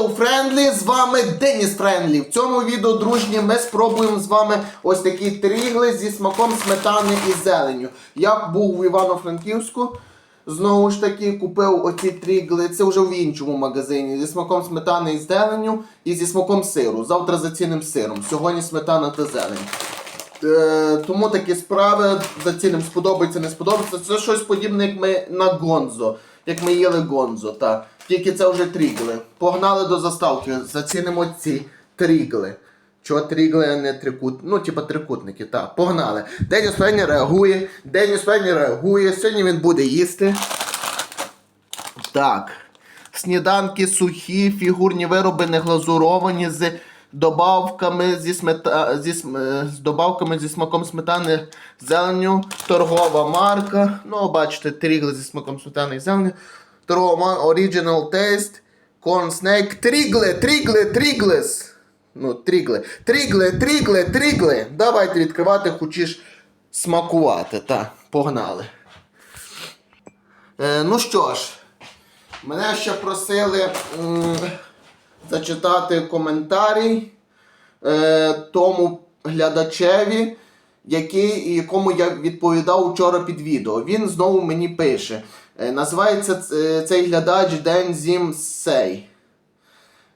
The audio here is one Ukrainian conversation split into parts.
Hello, Friendly! З вами Деніс Френдлі. В цьому відео, дружні, ми спробуємо з вами ось такі трігли зі смаком сметани і зеленю. Я був в Івано-Франківську. Знову ж таки, купив оці трігли. Це вже в іншому магазині. Зі смаком сметани і зеленю і зі смаком сиру. Завтра за цінним сиром. Сьогодні сметана та зелень. Е, тому такі справи за цілим сподобається, не сподобається. Це щось подібне, як ми на Гонзо. Як ми їли Гонзо, та. Тільки це вже трігли. Погнали до заставки, зацінимо ці трігли. Чого трігли, а не трикут... Ну, типа трикутники, так. Погнали. Деніс Фенні реагує. Деніс Фенні реагує. Сьогодні він буде їсти. Так. Сніданки сухі, фігурні вироби не глазуровані з добавками зі смета... зі е, з добавками зі смаком сметани зеленню. Торгова марка. Ну, бачите, трігли зі смаком сметани і зеленю. Марка Original Taste. Corn Snake. Трігли, трігли, тріглес. Ну, трігли. Трігли, трігли, трігли. Давайте відкривати, хочеш смакувати. Так, погнали. Е, ну що ж. Мене ще просили м, зачитати коментарій е, тому глядачеві, який, якому я відповідав вчора під відео. Він знову мені пише. Е, називається цей глядач Дензім Сей.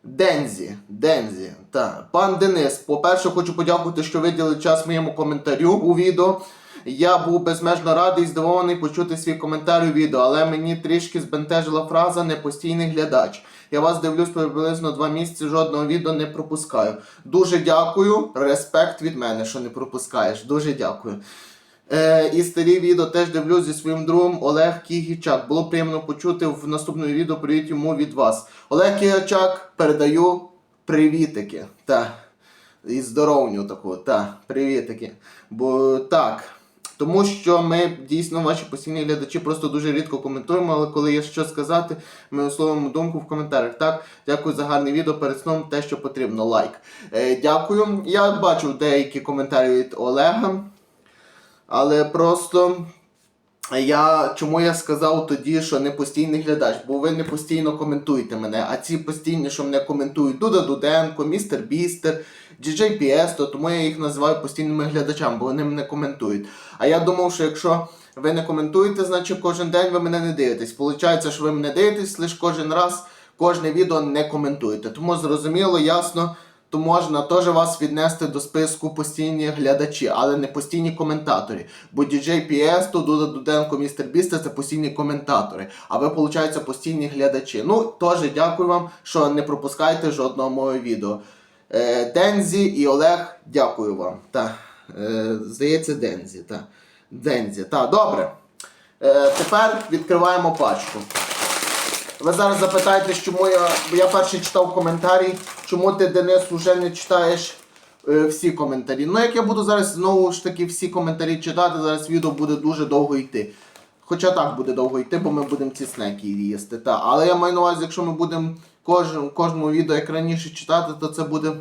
Дензі, Дензі, так. Пан Денис, по-перше, хочу подякувати, що виділили час моєму коментарю у відео. Я був безмежно радий і здивований почути свій коментар у відео, але мені трішки збентежила фраза непостійний глядач. Я вас дивлюсь приблизно два місяці, жодного відео не пропускаю. Дуже дякую. Респект від мене, що не пропускаєш. Дуже дякую. Е, і старі відео теж дивлюсь зі своїм другом Олег Кігічак. Було приємно почути в наступному відео привіт йому від вас. Олег Кігічак, передаю привітики. Та. І здоровню таку, та, привітики. Бо так. Тому що ми дійсно ваші постійні глядачі просто дуже рідко коментуємо, але коли є що сказати, ми висловимо думку в коментарях. Так, дякую за гарне відео. Перед сном те, що потрібно. Лайк. Е, дякую. Я бачив деякі коментарі від Олега. Але просто я чому я сказав тоді, що не постійний глядач, бо ви не постійно коментуєте мене. А ці постійні, що мене коментують, Дуда Дуденко, Містер Бістер, DJ Piesto, тому я їх називаю постійними глядачами, бо вони мене коментують. А я думав, що якщо ви не коментуєте, значить кожен день ви мене не дивитесь. Получається, що ви мене дивитесь лише кожен раз, кожне відео не коментуєте. Тому зрозуміло, ясно то можна теж вас віднести до списку постійні глядачі, але не постійні коментаторі. Бо DJ PS, то Дуда Дуденко, Містер Бісте це постійні коментатори. А ви, виходить, постійні глядачі. Ну, теж дякую вам, що не пропускаєте жодного мого відео. Е, Дензі і Олег, дякую вам. Та, е, здається, Дензі. Та. Дензі. Та, добре. Е, тепер відкриваємо пачку. Ви зараз запитаєте, чому я. Я перший читав коментарі, чому ти, Денис, вже не читаєш е, всі коментарі. Ну, як я буду зараз знову ж таки всі коментарі читати, зараз відео буде дуже довго йти. Хоча так буде довго йти, бо ми будемо ці снеки їсти. Та. Але я маю на увазі, якщо ми будемо кожен, кожному відео як раніше читати, то це буде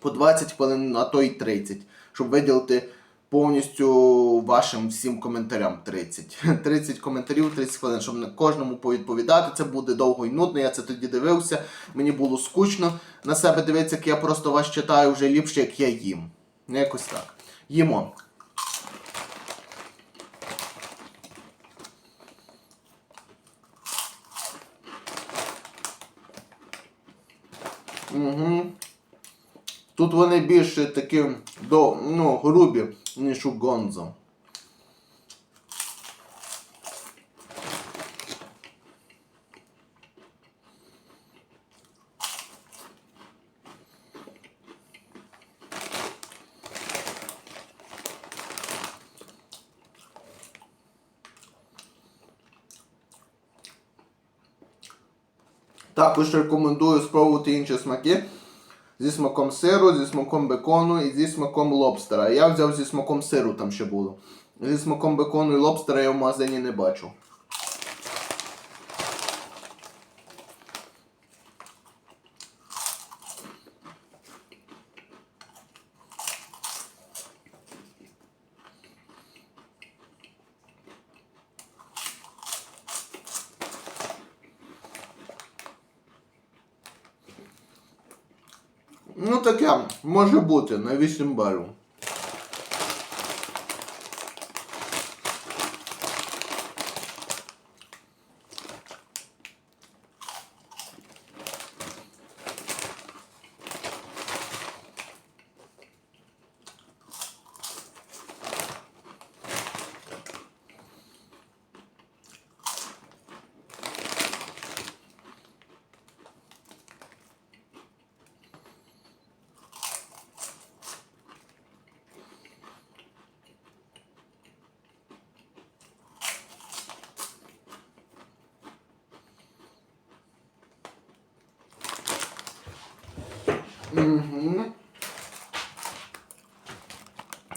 по 20 хвилин, а то й 30, щоб виділити повністю вашим всім коментарям 30. 30 коментарів, 30 хвилин, щоб на кожному повідповідати. Це буде довго і нудно. Я це тоді дивився. Мені було скучно на себе дивитися, як я просто вас читаю вже ліпше, як я їм. Ну, якось так. Їмо. Угу. Тут вони більше такі до, ну, грубі, ніж у Гонзо. Також рекомендую спробувати інші смаки зі смаком сиру, зі смаком бекону і зі смаком лобстера. Я взяв зі смаком сиру, там ще було. Зі смаком бекону і лобстера я в магазині не бачу. Ну таке, може бути, на 8 балів.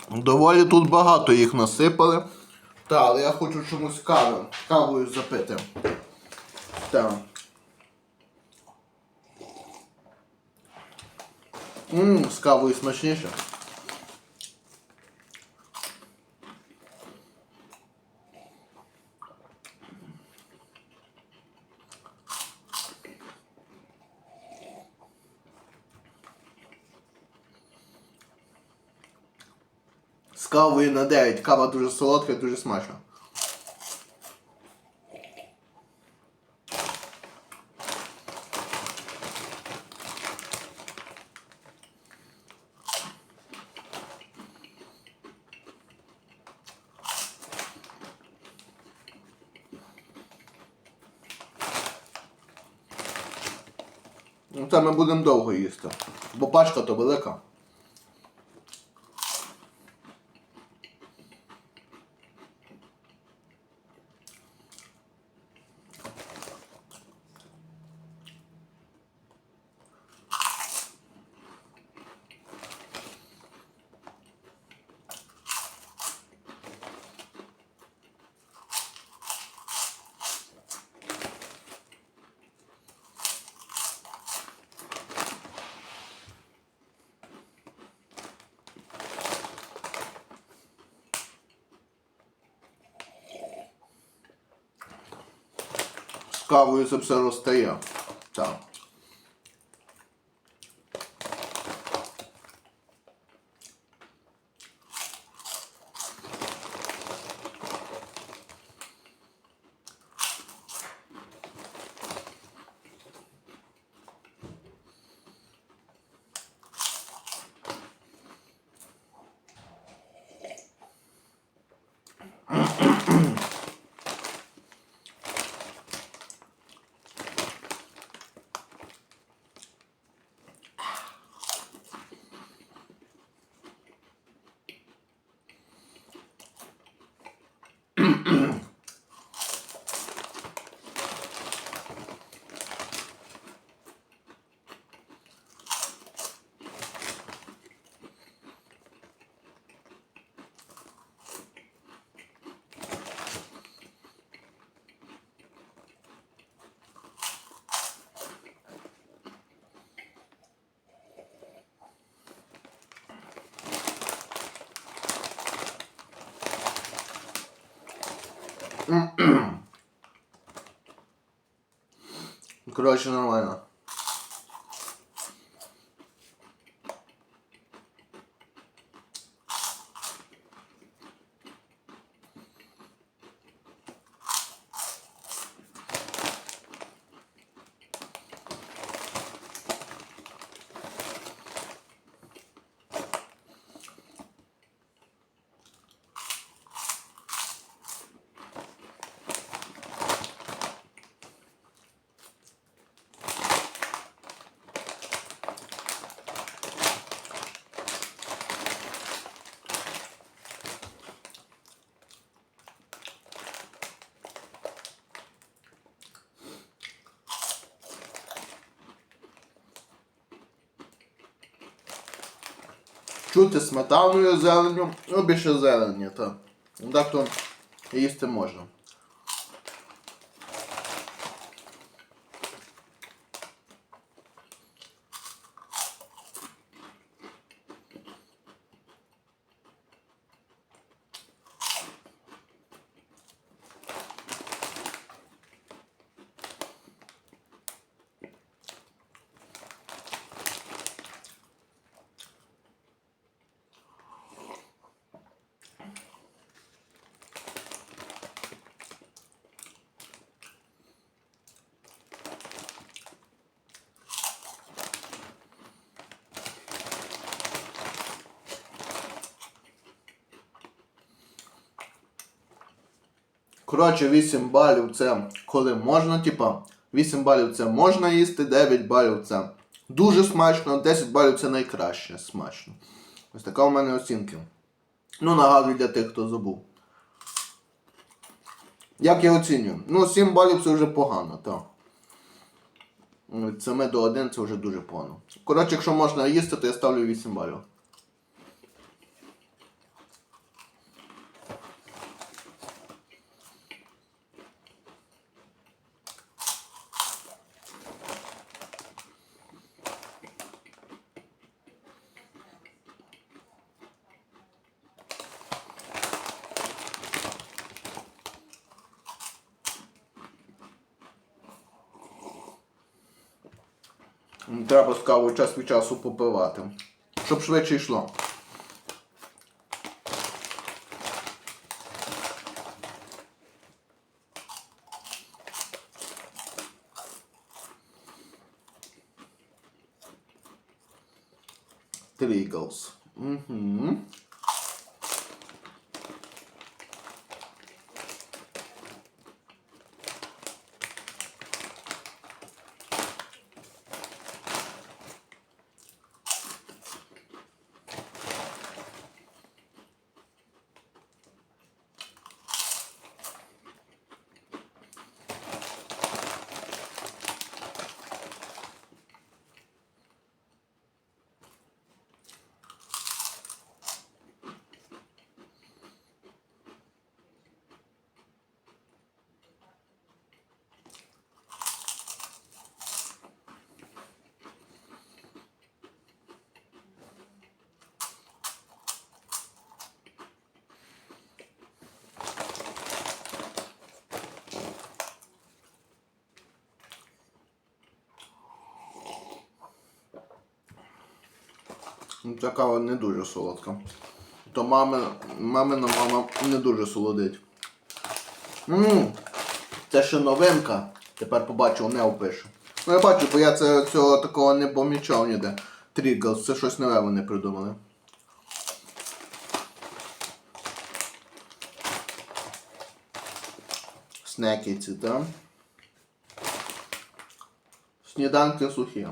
Доволі тут багато їх насипали. Та, але я хочу чомусь каву. Кавою запити. Так. Ммм, з кавою смачніше. Кавою на 9. Кава дуже солодка і дуже смачна. Ну, це ми будемо довго їсти. Бо пачка то велика. З кавою це все розстає. Так. Коротше, нормально. Чути сметаною зеленню, ну більше зелені, так. Так то їсти можна. Коротше, 8 балів це коли можна, типа, 8 балів це можна їсти, 9 балів це дуже смачно, 10 балів це найкраще смачно. Ось така у мене оцінка. Ну, нагадую для тих, хто забув. Як я оцінюю? Ну, 7 балів це вже погано, так. Від 7 до 1 це вже дуже погано. Коротше, якщо можна їсти, то я ставлю 8 балів. Треба з кавою час від часу попивати. Щоб швидше йшло. Тріглс. Угу. Ця кава не дуже солодка. То мами, мамина мама не дуже солодить. Ммм, це ще новинка. Тепер побачив, не опишу. Ну я бачу, бо я це, цього такого не помічав ніде. Тріглс, це щось нове вони придумали. Снеки ці, так? Сніданки сухі.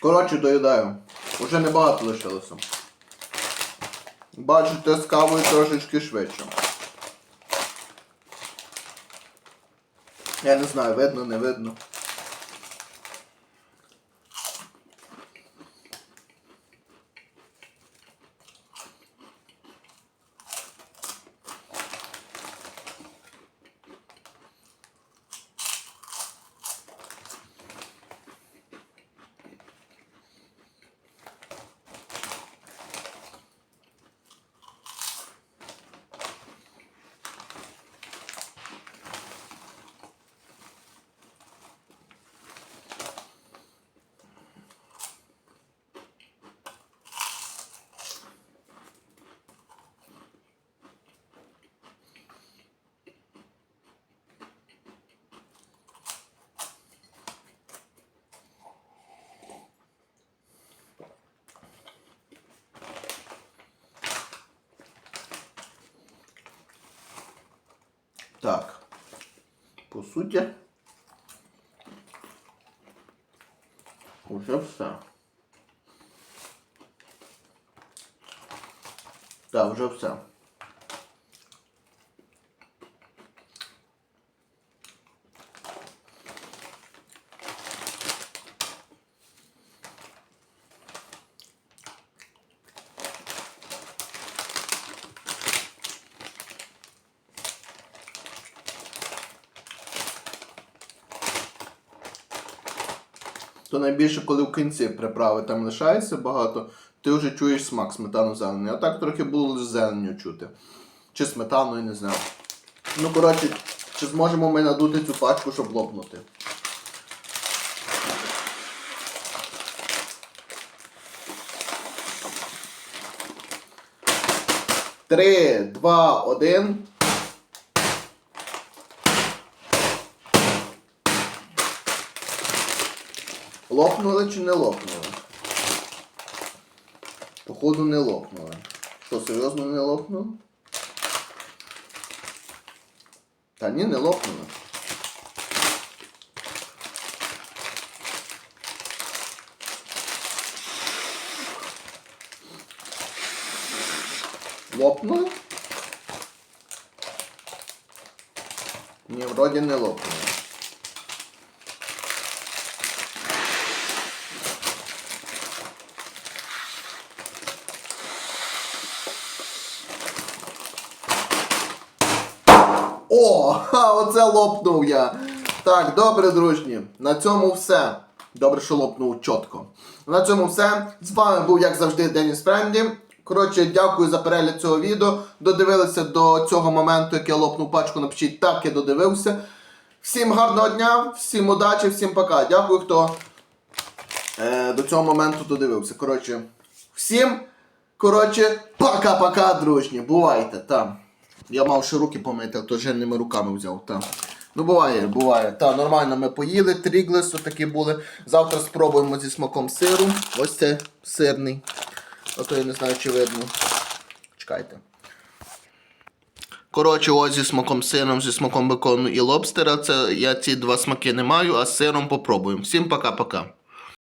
Коротше, доїдаю. Уже небагато лишилося. Бачите, з кавою трошечки швидше. Я не знаю, видно, не видно. Так. По суті. Уже все. Так, вже все. То найбільше, коли в кінці приправи там лишається багато, ти вже чуєш смак сметану зелений. А так трохи було лише зеленню чути. Чи сметаною, не знаю. Ну, коротше, чи зможемо ми надути цю пачку, щоб лопнути? Три, два, один. Лопнули чи не лопнули? Походу не лопнули. Що, серйозно не лопнули? Та ні, не лопнули. Лопнули? Ні, вроді не лопнули. Оце лопнув я. Так, добре, дружні. На цьому все. Добре, що лопнув чітко. На цьому все. З вами був, як завжди, Деніс Френді. Коротше, дякую за перегляд цього відео. Додивилися до цього моменту, як я лопнув пачку, напишіть так, я додивився. Всім гарного дня, всім удачі, всім пока. Дякую, хто е, до цього моменту додивився. Коротше, всім, коротше, пока-пока, дружні. Бувайте там. Я мав ще руки помити, то жирними руками взяв. Та. Ну буває, буває. Та, нормально ми поїли, тріглес отакі були. Завтра спробуємо зі смаком сиру. Ось це сирний. А то я не знаю, чи видно. Чекайте. Коротше, ось зі смаком сиром, зі смаком бекону і лобстера. Це я ці два смаки не маю, а з сиром попробуємо. Всім пока-пока.